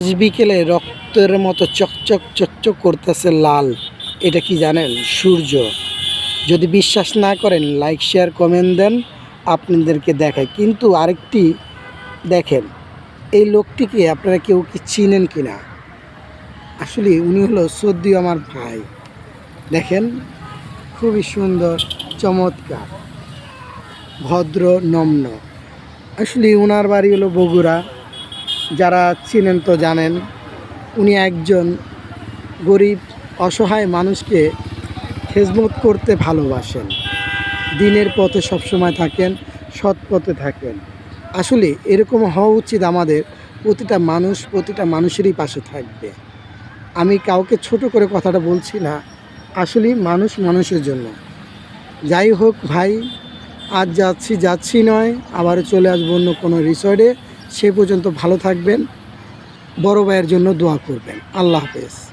আজ বিকেলে রক্তের মতো চকচক চকচক করতেছে লাল। এটা কি জানেন? সূর্য। যদি বিশ্বাস না করেন লাইক শেয়ার কমেন্ট দেন, আপনাদেরকে দেখায় কিন্তু আরেকটি দেখেন, এই লোকটিকে আপনারা কেউ কি চিনেন কি না? আসলে উনি হলো সদ্য আমার ভাই। দেখেন, খুবই সুন্দর, চমৎকার, ভদ্র, নম্ন। আসলে ওনার বাড়ি হলো বগুড়া। যারা চিনেন তো জানেন, উনি একজন গরিব, অসহায় মানুষকে খেজমত করতে ভালোবাসেন। দিনের পথে সবসময় থাকেন, সৎ পথে থাকেন। আসলে এরকম হওয়া উচিত আমাদের প্রতিটা মানুষ, প্রতিটা মানুষেরই পাশে থাকবে। আমি কাউকে ছোট করে কথাটা বলছি না আসলে মানুষ মানুষের জন্য। যাই হোক ভাই, আজ যাচ্ছি যাচ্ছি নয় আবার চলে আসব অন্য কোনো রিসর্টে সে পর্যন্ত ভালো থাকবেন। বড় ভাইয়ের জন্য দোয়া করবেন। আল্লাহ হাফেজ।